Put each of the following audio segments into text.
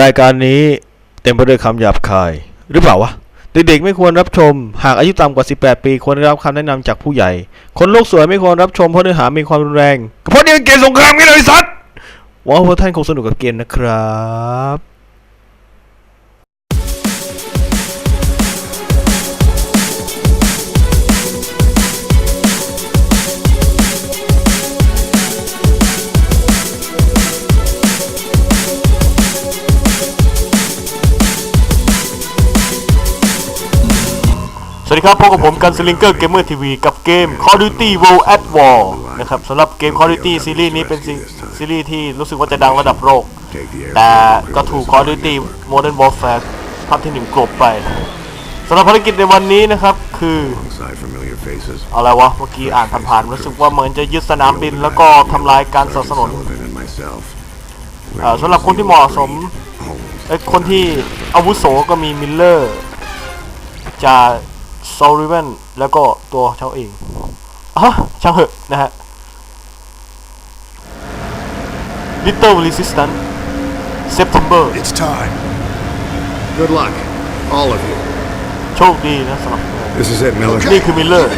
รายการนี้เต็มไปด้วยคำหยาบคาย หรือเปล่าวะ เด็กๆ ไม่ควรรับชม หากอายุต่ำกว่า 18 ปีควรได้รับคำแนะนำจากผู้ใหญ่ คนโลกสวยไม่ควรรับชมเพราะเนื้อหามีความรุนแรงเพราะนี่เป็นเกมสงครามกันเลยสัตว์หวังว่าท่านคงสนุกกับเกมนะครับ ดีครับพบกับผมกันสลิงเกอร์เกมเมอร์ทีวีกับเกม Call of Duty World at War นะครับสำหรับเกม Call of Duty ซีรีส์นี้เป็นซีซีรีส์ที่รู้สึกว่าจะดังระดับโลก แต่ก็ถูก Call of Duty Modern Warfare ภาคที่หนึ่งกลบไปสำหรับภารกิจในวันนี้นะครับคือ Alongside familiar faces. อะไรวะเมื่อกี้อ่านผ่านๆรู้สึกว่าเหมือนจะยึดสนามบินแล้วก็ทำลายการสนับสนุน Sullivan and myself. เอ่อสำหรับคนที่เหมาะสม Homes. ไอ้ยคนที่อาวุโสก็มีมิลเลอร์จา โซลิเวนแล้วก็ตัวเขาเองอะช่างเหอะนะฮะ Little Resistance September It's time. Good luck, all of you. โชคดีนะสำหรับ This is it, Miller. นี่คือมิลเลอร์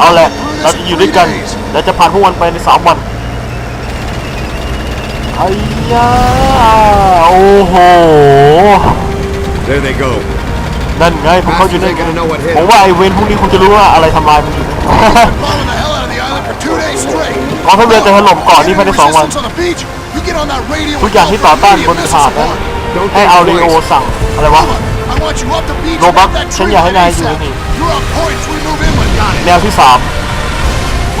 เอาแหละเราจะอยู่ด้วยกันและจะผ่านพวกวันไปในสามวันไอ้ยาโอ้โห There they go. นั่นไงพวกเขาอยู่นั่น Bastards ain't gonna know what hit ผมว่าไอเวนพวกนี้คงจะรู้ว่าอะไรทำลายมันอยู่ Bombing the hell out of the island for two days straight. กองทัพเรือจะถล่มเกาะนี้ภายในสองวัน Resistance on the beach. You get on that radio ทุกอย่างที่ต่อต้านบนหาดนั้นให้เอาเรโอสั่งอะไรวะ I want you up the beach. Go and back. up that ฉัน tree อยากให้นายอยู่ ASAP. นี่ You're on point. We move inland. Got it. แนวที่สาม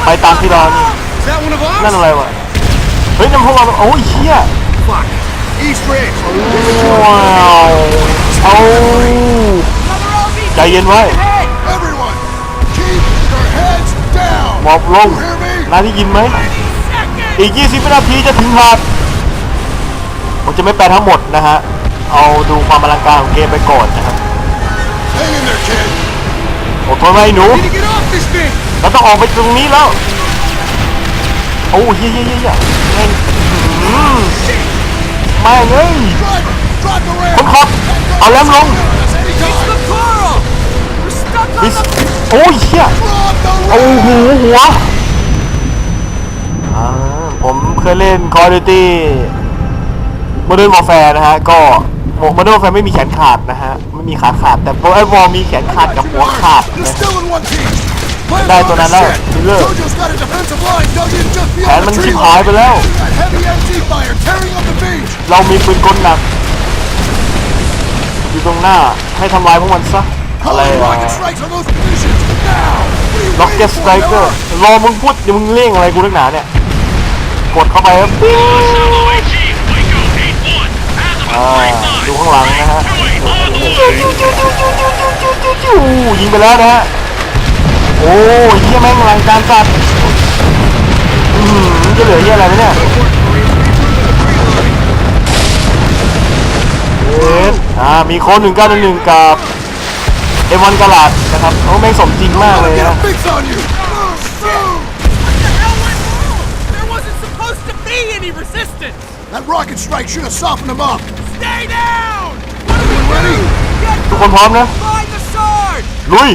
ไปตามที่เรานี่ Is that one of ours? นั่นอะไรวะเฮ้ยนั่นพวกเราโอ้ยเฮีย Fuck. East Ridge. ว้าวเอาใจเย็นไว้ Everyone, keep your heads down. หมอบลง You hear me? นายได้ยินไหมอีก 20 วินาทีจะถึงหาดผมจะไม่แปลทั้งหมดนะฮะ เอาดูความอลังการของเกมไปก่อนนะครับ Hang in there, kid. อดทนไว้หนู Need to get off this thing. เราต้องออกไปตรงนี้แล้ว โอ้เฮียเฮียเฮียเฮียแม่งอื้อหือแม่งเอ้ยคนขับเอาแรมลงบิสโอ้ยเฮียโอ้โหหัวผมเคยเล่น Call of Duty Modern Warfare นะฮะ ก็ Modern Warfare ไม่มีแขนขาดนะฮะ ไม่มีขาขาด แต่ World War มีแขนขาดกับหัวขาดนะ ได้ตัวนั้นแล้วทิเลอร์แผนมันชิบหายไปแล้ว เรามีปืนกลหนักอยู่ตรงหน้าให้ทำลายพวกมันซะอะไรวะล็อกเก็ตสไตรเกอร์รอมึงพูดเดี๋ยวมึงเลี่ยงอะไรกูนักหนาเนี่ยกดเข้าไปครับดูข้างหลังนะฮะยิงไปแล้วนะฮะ โอ้ยเฮียแม่งหลังการจัดอือหือจะเหลือเฮียอะไรไหมเนี่ยเอ็ดอ่ามีโค้ดหนึ่งเก้าหนึ่งกับเอวันกาลาดนะครับโอ้แม่งสมจริงมากเลย Get นะ a fix on you. Move, move. What the hell went wrong? There wasn't supposed to be any resistance! That rocket strike should have softened them up. Stay down! What do we Ready? do? Get ทุกคนพร้อมนะ find the sword! ลุย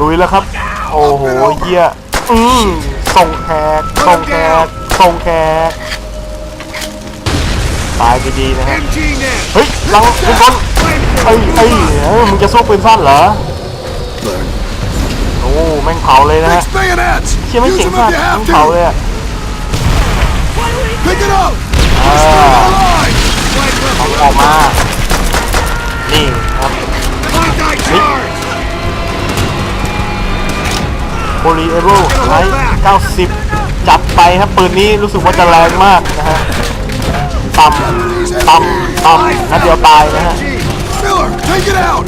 ลุยแล้วครับ โอ้โหเยี่ยอืมส่งแขกส่งแขกส่งแขกตายดีๆนะฮะ MG net. เฮ้ยลังปืนกลเอ้ยเอ้ยเอ้ยมึงจะสู้ปืนสั้นเหรอโอ้แม่งเผาเลยนะฮะ Fix bayonets. เชี่ยไม่ Use เจ๋ง them มาก if you แม่ have งเผาเลย to. อะ Pick it up. อ่า Line. เอาออกมานี่ครับ Contact charge. โพลีเอโร่ไลท์90 จับไปครับปืนนี้รู้สึกว่าจะแรงมากนะฮะต่ำต่ำต่ำนัดเดียวตายนะฮะ Miller, take it out.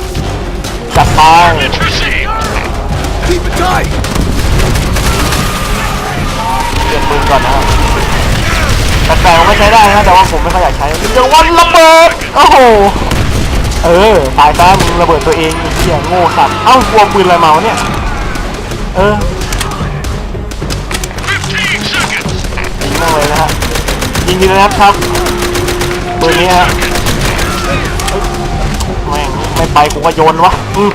จัดไป Keep it tight. เปลี่ยนปืนก่อนนะครับแต่แปลงไม่ใช้ได้นะแต่ว่าผมไม่ค่อยอยากใช้เดี๋ยววันระเบิดโอ้โหเออตายซะมึงระเบิดตัวเองไอ้เหี้ยโง่สัตว์เอ้ากลัวปืนอะไรเมาเนี่ย เออยิงแม่เลยนะฮะยิงดีนะครับครับปืนนี้ฮะไม่ไปกูก็โยนวะอืม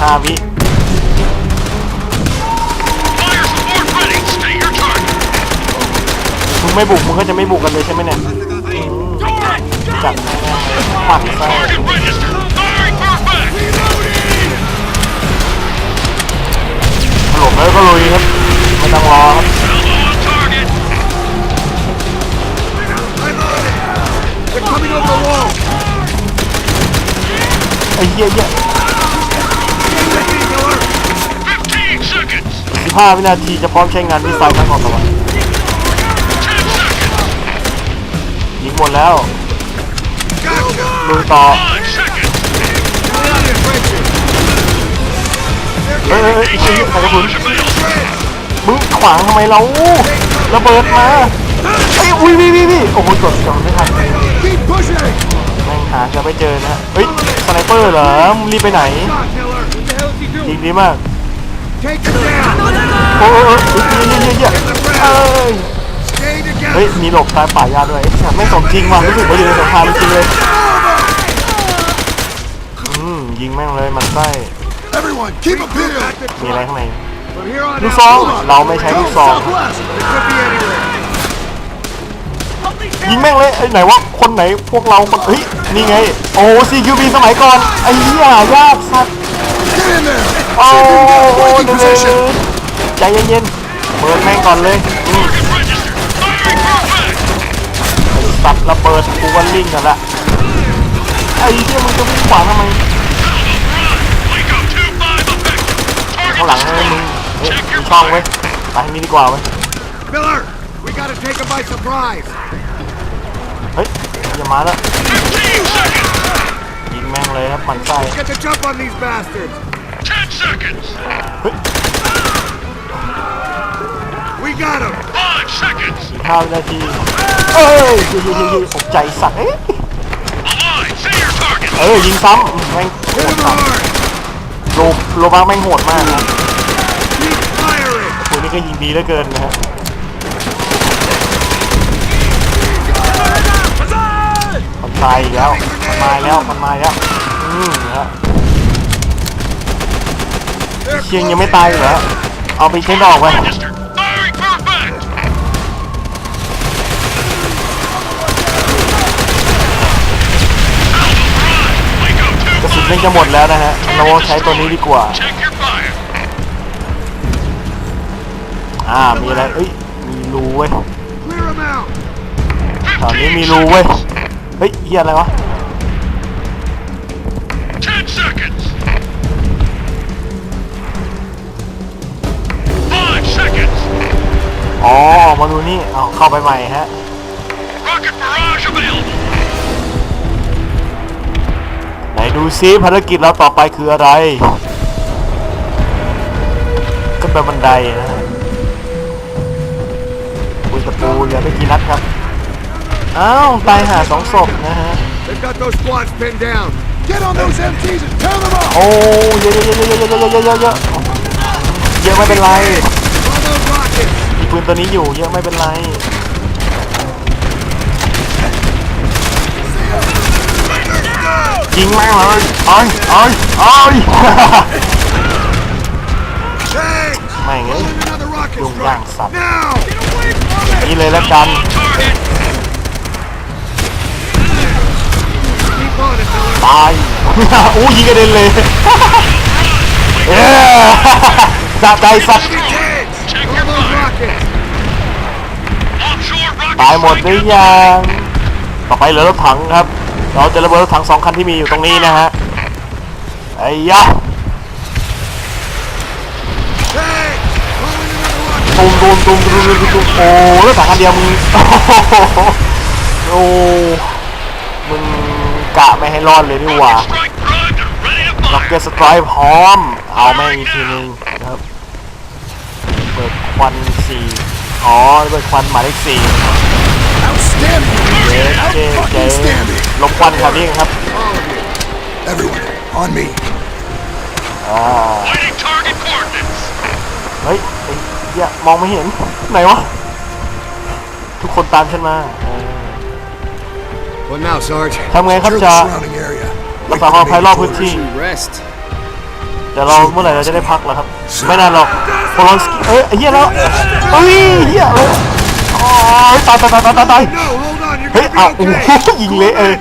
ห้าวิมึงไม่บุกมึงก็จะไม่บุกกันเลยใช่ไหมเนี่ยจัดหมัดไส้ หลบแล้วก็ลุยครับไม่ต้องรอครับไอ้เหี้ยเหี้ยห้าวินาทีจะพร้อมใช้งานมิสไซล์ทั้งหมดแล้วยิงหมดแล้วลุยต่อ เฮ้ยไอ้เหี้ยใส่กระสุนมึงขวางทำไมเราระเบิดมาไอ้ยอุ้ยวิวิวิโอ้โหกดจอไม่ทันแม่งหาจะไม่เจอนะเฮ้ยสไนเปอร์เหรอมึงรีบไปไหนยิงดีมากโอ้โหเฮ้ยเยเฮ้ยเฮ้ยเฮ้ยเอ้ยเฮ้ยมีหลบตายป่ายาด้วยไม่สมจริงว่ะรู้สึกว่าอยู่ในสงครามจริงเลยอืมยิงแม่งเลยมันไส้ Everyone, keep a pin. มีอะไรข้างใน From here on ลูก out, ซอง move on. เราไม่ใช้ลูกซอง Southwest. It could be anywhere. ยิงแม่งเลยไอ้ไหนวะคนไหนพวกเราคนเฮ้ยนี่ไง โอ้ CQB สมัยก่อน ไอ้เหี้ยยากสัตว์ Get in there. โอ้ See if you can get a โห working เดี๋ยว position. ใจเย็นๆเปิดแม่งก่อนเลยอืม Target registered. Firing for effect. สัตว์ระเบิดกูวันลิงกันละไอ้เหี้ยมึงจะวิ่งขวางทำไมางหลัง Target ให้มึง destroyed. เฮ้ย Check มี your ช่องไว้ fire. ไปทางนี้ดีกว่าเว้ย Miller, we gotta take him by surprise. เฮ้ยอย่ามาแล้ว15 seconds. ยิงแม่งเลยครับหมันไส้ Get the jump on these bastards. 10 seconds. เฮ้ย We got him. 5 seconds. อีกห้าวินาทีเอ้ยยิงยิงยิงยิงตกใจสัตว์เอ๊ะ Align. See your target. เออยิงซ้ำแม่งโห Hit ด him สัตว์ hard. โลโลบังแม่งโหดมากนะ Keep firing. คนนี้ก็ยิงดีเหลือเกินนะฮะมันตายอีกแล้ว มันมาแล้ว มันมาแล้ว อืมนะฮะ They're เชียง closing ยังไม่ตายเหรอ เอาไปเช็คดอกไว้ นแม่งจะหมดแล้วนะฮะเราใช้ตัวนี้ดีกว่า Check your fire. อ่า มีอะไร เอ้ย มีรูเว้ย Clear him out. แถวนี้มีรูเว้ย เฮ้ยเฮียอะไรวะ10 seconds. 5 seconds. อ๋อ มาดูนี่ เอาเข้าไปใหม่ฮะ ดูซิภารกิจเราต่อไปคืออะไรขึ้นไปบันไดนะฮะปุยตะปูเหลือไม่กี่นัดครับอ้าวตายหาสองศพนะฮะ They've got those squads pinned down. Get on those MTs and tear them off. โอ้เยอะเยอะเยอะเยอะเยอะเยอะเยอะเยอะเยอะเยอะไม่เป็นไร On those rockets. มีปืนตัวนี้อยู่เยอะไม่เป็นไร ยิงแม่งเลยเอ้ยอ้ยอ้ยแม่งเอ้ยลุงร่งสัตว่างนี้เลยแล้วกันตายอู้ยิงกระเด็นเลยเอ้สะใจสัตว์ตายหมดหรือยังต่อไปเหลือรถถังครับ เราจะระเบิดรถถังสองคันที่มีอยู่ตรงนี้นะฮะไอ้ยะ Tanks. Calling another rocket. ตูมตูมตูมตูมตูมตูมโอ้รถถังคันเดียวมึงโอ้มึงกะไม่ให้รอดเลยนี่หว่า Rocket strike primed and ready to ล็อกเก็ต fire. สไตร์พร้อม เอาแม่งอีกทีนึงนะครับเปิดควันสี่อ๋อเปิดควันหมายเลขสี่ Outstanding. เจ๊เจ๊เจ๊ ลมควันแถวนี้ครับ Everyone, on me. อ่า Waiting target coordinates. เฮ้ยไอ้เหี้ยมองไม่เห็น ไหนวะ ทุกคนตามฉันมาเออ What now, Sarge? Come on, come Secure the on. surrounding area. ษาความภัยรอบพื้นที่ Rest. แต่เราเมื่อไหร่เราจะได้พักแล้วครับ ไม่นานหรอกโพลอนสกี้เอ้ยไอ้เหี้ยแล้วเฮ้ยเหี้ยเอ้ยโอ้ ยตายตายตายตายตายตาย No, hold on. You're เฮ้ย gonna อ้าว be โอ้โห okay. ยิงเละเอ้ย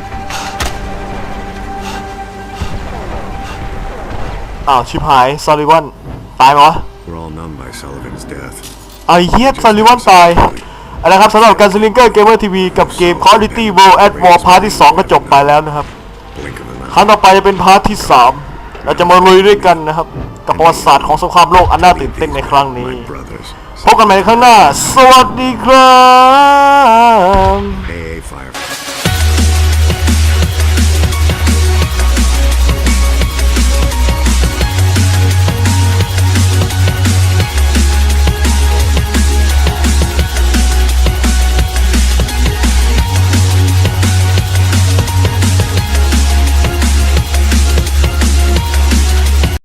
อ้าวชิบหายซาริวันตายไหมวะ We're all numb by Sullivan's death. ไอ้เหี้ยซาริวันตายเอาละครับสำหรับการสลิงเกอร์เกมเมอร์ทีวีกับเกม Call of Duty World at War พาร์ทที่ 2 ก็จบไปแล้วนะครับ Blink of an ครั้ง eye. ต่อไปจะเป็นพาร์ทที่ 3 เราจะมาลุยด้วยกันนะครับ กับประวัติศาสตร์ของสงครามโลกอันน่าตื่นเต้นในครั้งนี้ My brothers. พบกันใหม่ครั้งหน้า สวัสดีครับ